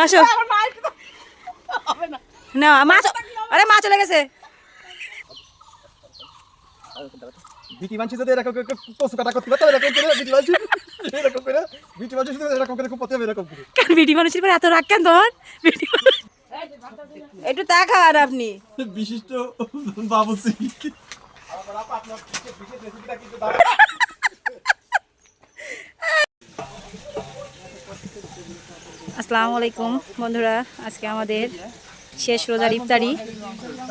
আসো। না। মাছ আরে মাছ চলে গেছে। বিটি মানছি যদি এরকম করে কচু কাটা করতে পারতো এরকম করে বিটি মানছি। এরকম করে বিটি মানছি যদি এরকম করে খুব পথে এরকম করে। কেন বিটি মানুষের পরে এত রাগ কেন তোমার? বিটি মানুষ একটু তা খাওয়ার আপনি। বিশিষ্ট বাবুসি আসসালামু আলাইকুম, বন্ধুরা। আজকে আমাদের শেষ রোজার ইফতারি।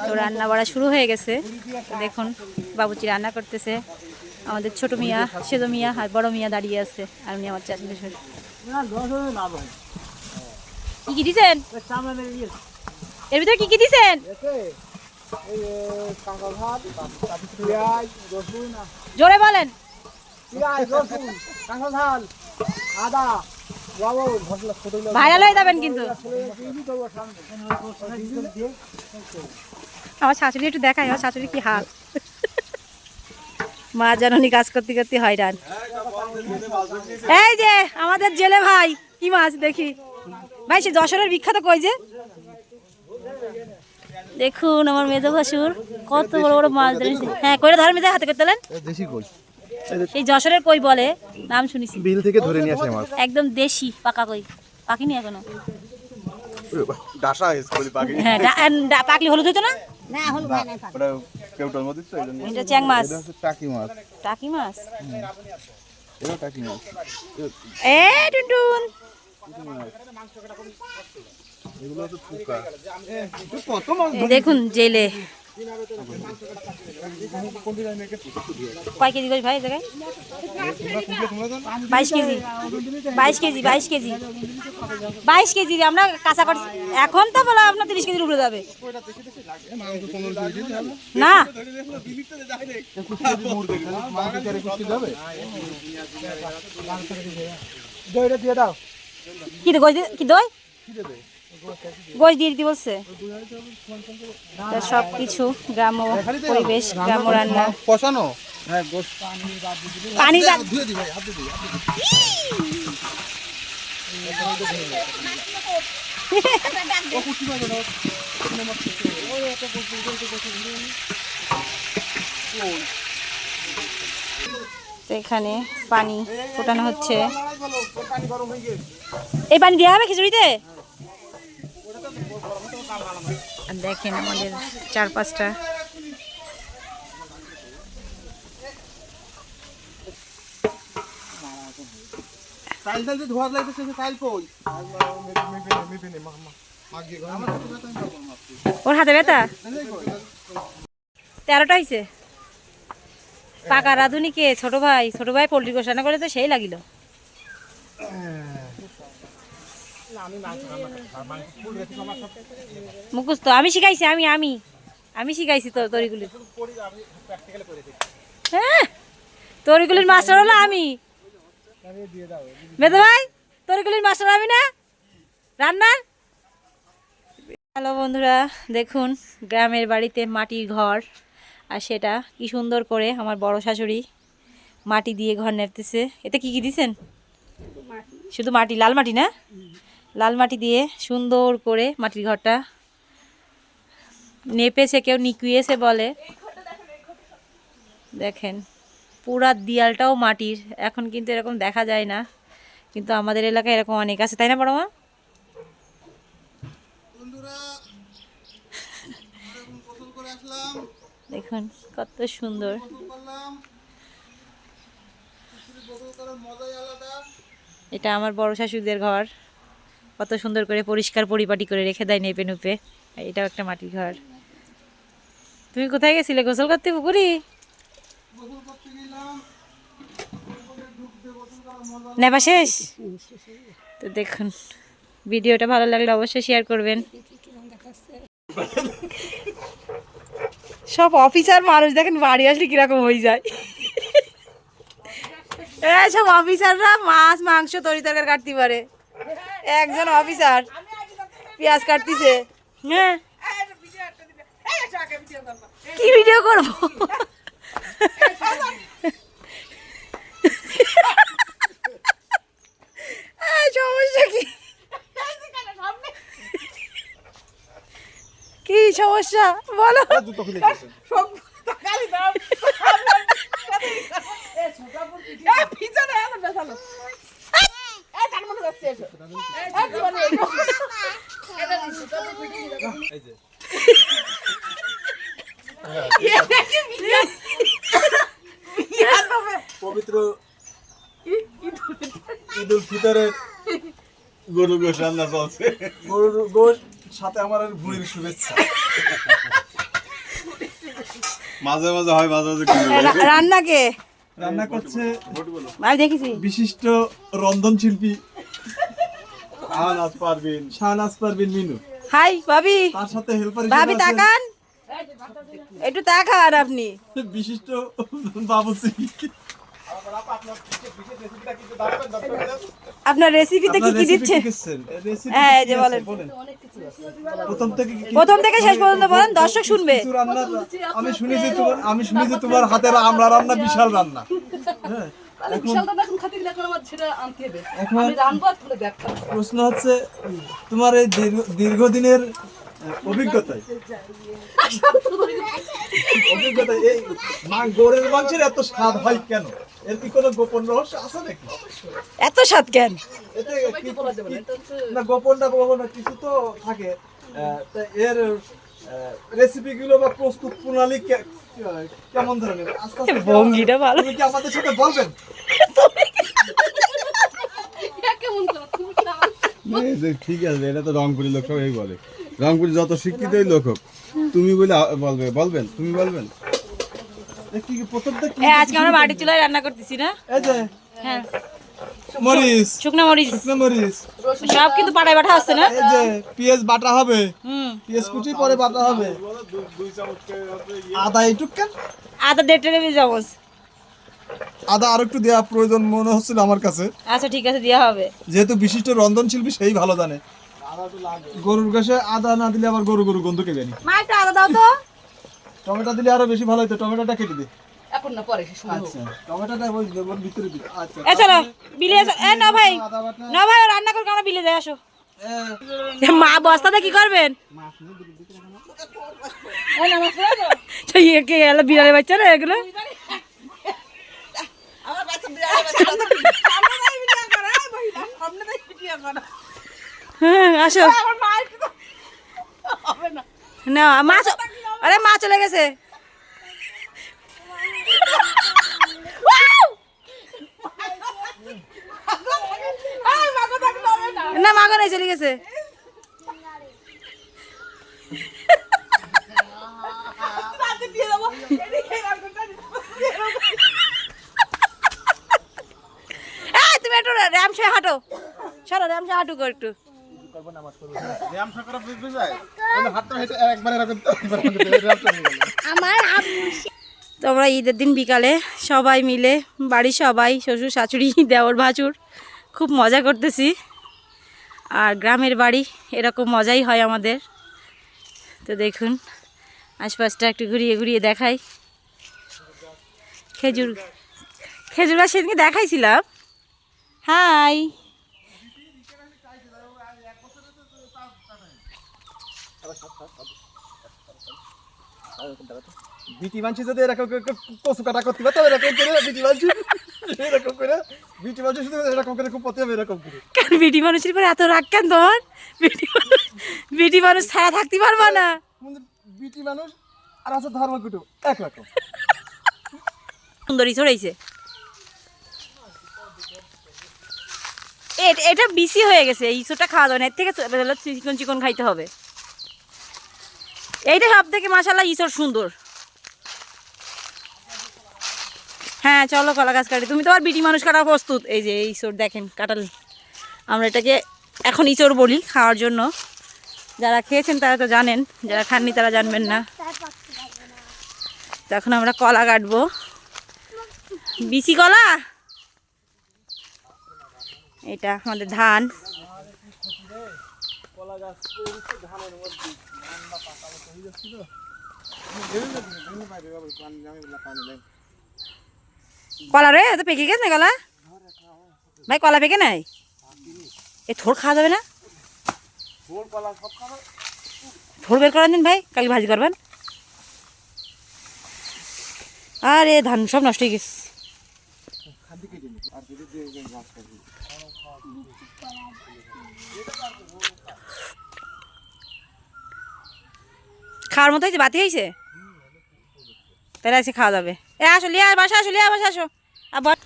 তো রান্না বাড়া শুরু হয়ে গেছে। দেখুন বাবুচি রান্না করতেছে। আমাদের ছোট মিয়া সেজো মিয়া আর বড় মিয়া দাঁড়িয়ে আছে, আর উনি আমার শ্বশুর কি কি দিছেন? এর ভিতরে কি কি দিছেন? জোরে বলেন। ভাইরাল হয়ে যাবেন কিন্তু। আমার শাশুড়ি একটু দেখায় আমার শাশুড়ি কি হাল মা জাননি কাজ করতে করতে হয়রান। এই যে আমাদের জেলে ভাই কি মাছ দেখি। ভাই সে যশোরের বিখ্যাত কই যে? দেখুন আমার মেজো ভাসুর কত বড় বড় মাছ ধরেছে। হ্যাঁ কইরা ধরেন মেজে হাতে করতে দেশি কই? সেই যশোরের কই বলে? নাম শুনেছি। বিল থেকে ধরে নিয়ে আসে আমার। একদম দেশি পাকা কই। পাকিনি এখনও। ডাসা স্কুলে পাখি। হ্যাঁ ডা- আন- ডা- পাকলি হলুদ হইতো না? ওটা কেউটার মধ্যে তো এটা চ্যাং মাছ। এটা হচ্ছে টাকি মাছ। টাকি মাছ? এটা টাকি মাছ। এ টুনটুন। দেখুন জেলে। কয় কেজি করে ভাই জায়গায়? বাইশ কেজি। বাইশ কেজি বাইশ কেজি। বাইশ কেজি আমরা কাঁচা করছি এখন তো বলা আপনার তিরিশ কেজির উপরে যাবে। না। কি দই? কি দই? গোশ দিয়ে দিতে বলছে সব কিছু গ্রাম্য পরিবেশ গ্রাম্য রান্না কষানো হ্যাঁ পানি। তো এখানে পানি ফোটানো হচ্ছে এই পানি দেওয়া হবে খিচুড়িতে দেখেন আমাদের চার পাঁচটা ওর হাতে ব্যথা? তেরোটা হয়েছে পাকা রাঁধুনি কে? ছোট ভাই ছোট ভাই পোল্ট্রি কষানো করে তো সেই লাগিল। মুখস্থ আমি শিখাইছি আমি আমি। আমি শিখাইছি তো তরিগুলি। হ্যাঁ? তরিগুলির মাস্টার হলো আমি। বেদে ভাই তরিগুলির মাস্টার আমি না? রান্নার? হ্যালো বন্ধুরা দেখুন গ্রামের বাড়িতে মাটির ঘর আর সেটা কি সুন্দর করে আমার বড় শাশুড়ি মাটি দিয়ে ঘর নেপতেছে এতে কি কি দিছেন? শুধু মাটি লাল মাটি না? লাল মাটি দিয়ে সুন্দর করে মাটির ঘরটা নেপেছে কেউ নিকুয়েছে বলে। দেখেন পুরা দিয়ালটাও মাটির। এখন কিন্তু এরকম দেখা যায় না কিন্তু আমাদের এলাকায় এরকম অনেক আছে তাই না বড় মা? দেখুন কত সুন্দর। এটা আমার বড় শাশুড়িদের ঘর। কত সুন্দর করে পরিষ্কার পরিপাটি করে রেখে দেয় নেপে নুপে। এটাও একটা মাটির ঘর। তুমি কোথায় গেছিলে? গোসল করতে পুকুরি? নেবা শেষ? তো দেখুন ভিডিওটা ভালো লাগলে অবশ্যই শেয়ার করবেন। সব অফিসার মানুষ দেখেন বাড়ি আসলে কীরকম হয়ে যায়। সব অফিসাররা মাছ মাংস তরি তরকারি কাটতে পারে। একজন অফিসার পেঁয়াজ কাটতিছে। হ্যাঁ। কি ভিডিও করব? সমস্যা কি? সমস্যা? বলো জুতো খুলে গেছে এই যে পবিত্র ঈদ উল ফিতরের গরু গোশ রান্না চলছে। গরুর গোশ সাথে আমার বুড়ির শুভেচ্ছা। মাঝে মাঝে হয় মাঝে মাঝে রান্না কে? রান্না করছে আমি দেখেছি। বিশিষ্ট রন্ধন শিল্পী পারবিন শাহনাজ পারবিন মিনু। হাই ভাবি। তার সাথে হেল্পার ভাবি তাকান। একটু তাকান আপনি। বিশিষ্ট বাবুসি আপনার রেসিপিতে কি হ্যাঁ, যে বলেন। প্রথম থেকে কি- কি- প্রথম থেকে শেষ পর্যন্ত বলেন দর্শক শুনবে। আমি শুনেছি তোমার আমি শুনেছি তোমার হাতের আমরা রান্না বিশাল রান্না। হ্যাঁ। প্রশ্ন হচ্ছে তোমার এই দীর্ঘ- দীর্ঘদিনের আহ, অভিজ্ঞতায়? অভিজ্ঞতায় এই মা- গরুর মাংসের এত স্বাদ হয় কেন? এর কি কোনো গোপন রহস্য আছে নাকি? এত স্বাদ কেন? না গোপনটা গোপন কিছু তো থাকে। এর রেসিপি গুলো বা প্রস্তুত প্রণালী কেমন ধরনের? ভঙ্গিটা ভালো। তুমি কি আমাদের সাথে বলবেন? এই ঠিক আছে এটা তো রংপুরের লোক সবাই বলে। রংপুরে যত শিক্ষিত লোক হোক তুমি বলে বলবে বলবেন তুমি বলবেন। এ কি কি প্রথম থেকে কি- আজকে আমরা মাটির চুলায় রান্না করতেছি না? হ্যাঁ। মরিচ শুকনো মরিচ শুকনো মরিচ সব কিন্তু পাটায় বাটা হচ্ছে না? এই যে পেঁয়াজ বাটা হবে। হুম। পেঁয়াজ কুচি পরে বাটা হবে। আদা এইটুক কেন? আদা দেড় টেবিল চামচ আদা আর একটু দেওয়া প্রয়োজন মনে হচ্ছিল আমার কাছে। আচ্ছা ঠিক আছে দেওয়া হবে। যেহেতু বিশিষ্ট রন্ধন শিল্পী সেই ভালো জানে। গরুর গাছে আদা না দিলে আবার গরু গরু গন্ধ কেবে নি মা একটু আদা দাও তো। টমেটো দিলে আরও বেশি ভালো হতো টমেটোটা কেটে দে। এখন না পরে। আচ্ছা। ভিতরে আচ্ছা। এ চলো বিলে এ না ভাই না ভাই রান্না আমরা বিলে যাই আসো। মা বস্তাতে কি করবেন? বাচ্চা না এগুলো। হ্যাঁ আসো। না। মা আরে মা চলে গেছে। না চলে গেছে। তুমি একটু র্যাম সে হাঁটো। সরো র্যাম সে হাঁটু একটু। করা গেল। তোমরা ঈদের দিন বিকালে সবাই মিলে বাড়ির সবাই শ্বশুর শাশুড়ি দেওর ভাচুর খুব মজা করতেছি। আর গ্রামের বাড়ি এরকম মজাই হয় আমাদের। তো দেখুন, আশপাশটা একটু ঘুরিয়ে ঘুরিয়ে দেখাই। খেজুর খেজুর গাছ সেদিনকে দেখাইছিলাম। হাই। বিটি মানছি যদি এরকম কচু কাটা করতে পারতো এরকম বিটি মানছি এরকম করে। বিটি মানছি শুধু এরকম করে খুব পড়তে হবে এরকম করে। কেন বিটি মানুষের পরে এত রাগ কেন তোমার? বিটি মানুষ বিটি মানুষ ছাড়া থাকতে পারবা না। বিটি মানুষ আর আছে ধর্মকুটু একরকম সুন্দরী ছড়াইছে। এটা বিসি হয়ে গেছে ইসোটা খাওয়া না। এর থেকে চিকন চিকন খাইতে হবে। এইটা সব থেকে মাসাল্লাহ ইসোর সুন্দর। হ্যাঁ চলো কলা গাছ কাটি। তুমি তো আর বিটি মানুষ কাটা প্রস্তুত। এই যে, এই ইসোর দেখেন কাটাল আমরা এটাকে এখন ইচোর বলি খাওয়ার জন্য। যারা খেয়েছেন তারা তো জানেন, যারা খাননি তারা জানবেন না। এখন আমরা কলা কাটবো। বিচি কলা? এটা আমাদের ধান। কলা রে তো পেকে গেছে না কলা? ভাই, কলা পেকে নাই? এ থোর খাওয়া যাবে না? থোর বের করান দিন ভাই কাল ভাজি করবেন। আরে, ধান সব নষ্ট হয়ে গেছে। খাওয়ার মতো হয়েছে, বাতি হয়েছে? তাহলে আজকে খাওয়া যাবে। এ আসো লিয়া বাসা আসো লিয়া বাসা আসো। আবার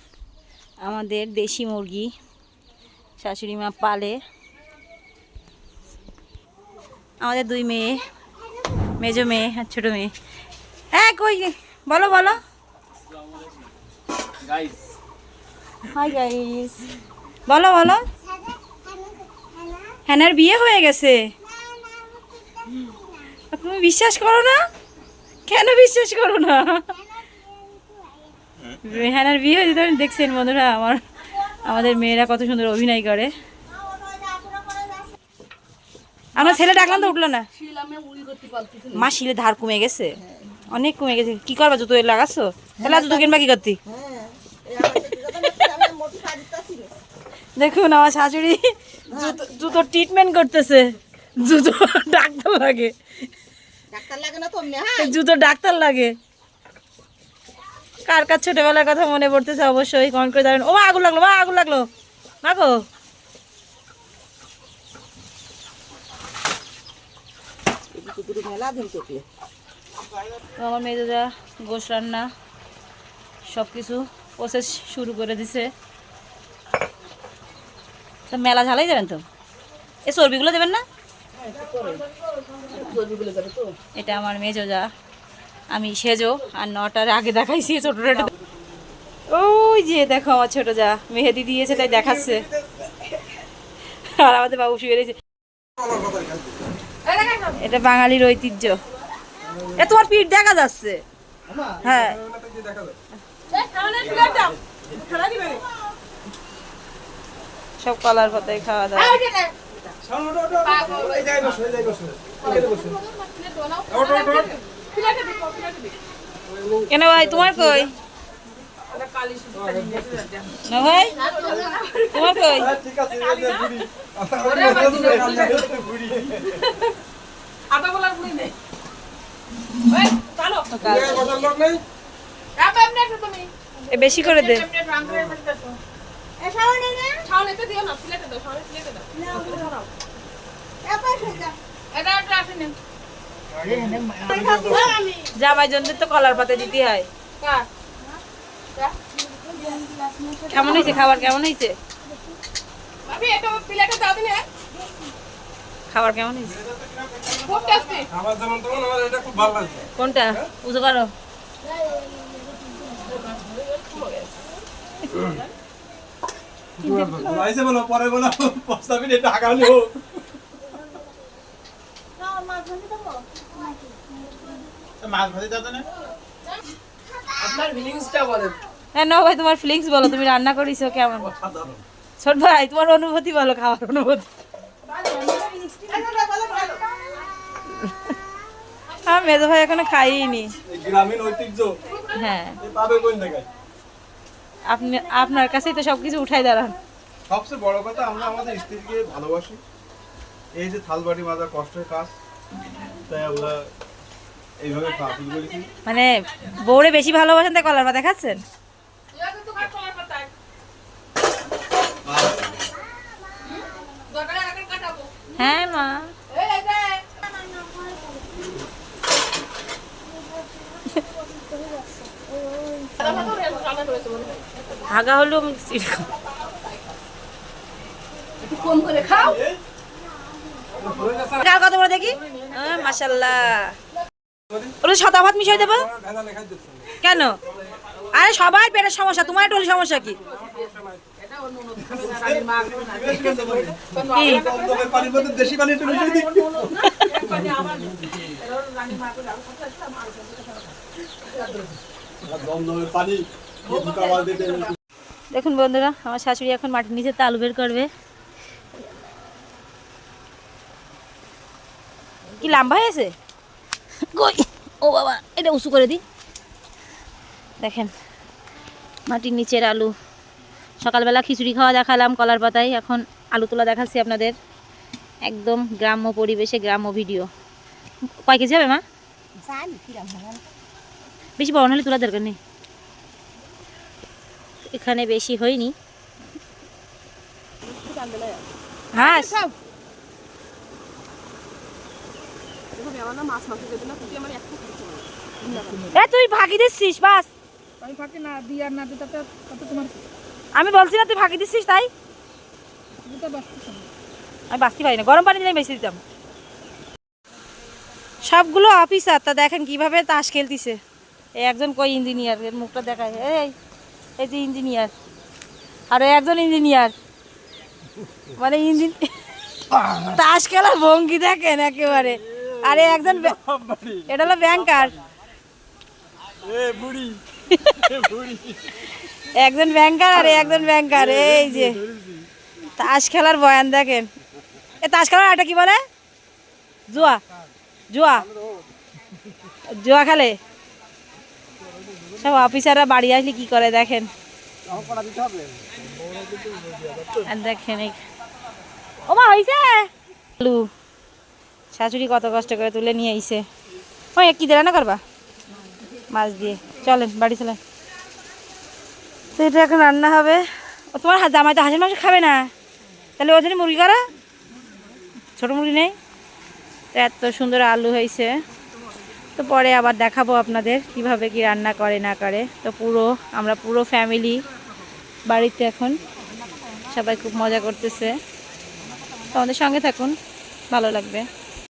আমাদের দেশি মুরগি শাশুড়ি মা পালে। আমাদের দুই মেয়ে মেজো মেয়ে আর ছোটো মেয়ে। হ্যাঁ কই? বলো বলো। হাই গাইস বলো বলো। হ্যানার বিয়ে হয়ে গেছে। তুমি বিশ্বাস করো না? কেন বিশ্বাস করো না? রেহানার বিয়ে হয়েছে তুমি দেখছেন বন্ধুরা আমার আমাদের মেয়েরা কত সুন্দর অভিনয় করে। আমরা ছেলে ডাকলাম তো উঠল না। মা শিলে ধার কমে গেছে। অনেক কমে গেছে। কি করবা জুতো লাগাচ্ছ? তাহলে জুতো কিনবা কি করতি? দেখুন আমার শাশুড়ি জুতো- ট্রিটমেন্ট করতেছে। জুতো ডাক্তার লাগে। ডাক্তার লাগে না তো হ্যাঁ জুতো ডাক্তার লাগে। কার কার ছোটবেলার কথা মনে পড়তেছে অবশ্যই কমেন্ট করে দাঁড়ান ও মা, আগুন লাগল মা আগুন লাগল। মা গো। আমার মেয়েরা গোশ রান্না সব কিছু প্রসেস শুরু করে দিছে। তো মেলা ঝালাই যাবেন তো? এ চর্বিগুলো দেবেন না? এটা আমার মেজো যা। আমি সেজো আর নটার আগে দেখাইছি ছোটটা ওই যে দেখো আমার ছোট যা মেহেদি দিয়েছে তাই দেখাচ্ছে আর আমাদের বাবু শুয়ে রয়েছে এটা বাঙালির ঐতিহ্য এ তোমার পিঠ দেখা যাচ্ছে হ্যাঁ সব কলার পাতায় খাওয়া দাওয়া কেন ভাই তোমার কই? না ভাই? তোমার কই। আটা বলার নেই বেশি করে দে। এটা একটা আসেনি জামাই জন্য তো কলার পাতা দিতে হয়। কেমন হয়েছে খাবার? কেমন হয়েছে? ভাবি এটা প্লেটে দাও দিনে। খাবার কেমন হয়েছে? কোনটা? করো। বলো পরে বলো আগালি হোক মাছ ভাজি যাবে না। আপনার ফিলিংসটা বলেন। হ্যাঁ না ভাই তোমার ফিলিংস বলো তুমি রান্না করিছো কেমন? ছোট ভাই তোমার অনুভূতি বলো খাওয়ার অনুভূতি। হ্যাঁ মেজো ভাই এখনও খাইনি। এই গ্রামীণ ঐতিহ্য হ্যাঁ। পাবে কোন জায়গায়? আপনি আপনার কাছেই তো সব কিছু উঠাই দাঁড়ান। সবচেয়ে বড় কথা আমরা আমাদের স্ত্রীকে ভালোবাসি। এই যে থালবাটি মাজা কষ্টের কাজ তাই আমরা এইভাবে খাওয়া শুরু করেছি মানে বউরে বেশি ভালোবাসেন তাই কলার পাতা খাচ্ছেন আগে হ্যাঁ মা মনে হয় হাগা হলো একটু কম করে খাও কত বড় দেখি মাসাল্লাহ ওটা শতাভাত মিশাই দেবো? কেন? আরে সবাই পেটের সমস্যা, তোমার একটু সমস্যা কি? মিশিয়ে দেখুন বন্ধুরা, আমার শাশুড়ি এখন মাটির নিচে তালু বের করবে। কি লম্বা হয়েছে? কই? ও বাবা এটা উঁচু করে দিই। দেখেন মাটির নিচের আলু। সকালবেলা খিচুড়ি খাওয়া দেখালাম কলার পাতায়। এখন আলু তোলা দেখাচ্ছি আপনাদের। একদম গ্রাম্য পরিবেশে গ্রাম্য ভিডিও। কয় কেজি হবে মা? বেশি বড় হলে তোলার দরকার নেই। এখানে বেশি হয়নি। হাঁস দেখো আমার না মাছ মাংস যদি না তুই আমার একটা কিছু এ তুই ফাঁকি দিচ্ছিস বাস। আমি ফাঁকি না দিই আর না দিই তাতে তাতে তোমার? আমি বলছি না তুই ফাঁকি দিচ্ছিস তাই? আমি বাঁচতে পারি না গরম পানি দিলে বেশি দিতাম। সবগুলো অফিসার তা দেখেন কীভাবে তাস খেলতিছে। এই একজন কই ইঞ্জিনিয়ার এর মুখটা দেখায় এই এই যে ইঞ্জিনিয়ার আর একজন ইঞ্জিনিয়ার মানে ইঞ্জিন তাস খেলার ভঙ্গি দেখেন একেবারে। আরে একজন এটা হলো ব্যাংকার। একজন ব্যাংকার আর একজন ব্যাংকার এই যে। তাস খেলার বয়ান দেখেন। এ তাস খেলার আরেকটা কি বলে? জুয়া। জুয়া। জুয়া খেলে। সব অফিসাররা বাড়ি আসলে কি করে দেখেন? দেখেন ও মা হয়েছে আলু। শাশুড়ি কত কষ্ট করে তুলে নিয়ে আইছে। ওই কি দিয়ে রান্না করবা? মাছ দিয়ে। চলেন বাড়ি চলেন। তো এটা এখন রান্না হবে। ও তোমার জামাই তো হাঁসের মাংস খাবে না? তাহলে ওখানে মুরগি করা? ছোট মুরগি নেই? তো এত সুন্দর আলু হয়েছে। তো পরে আবার দেখাবো আপনাদের কীভাবে কি রান্না করে না করে। তো পুরো আমরা পুরো ফ্যামিলি বাড়িতে এখন সবাই খুব মজা করতেছে। তো আমাদের সঙ্গে থাকুন ভালো লাগবে।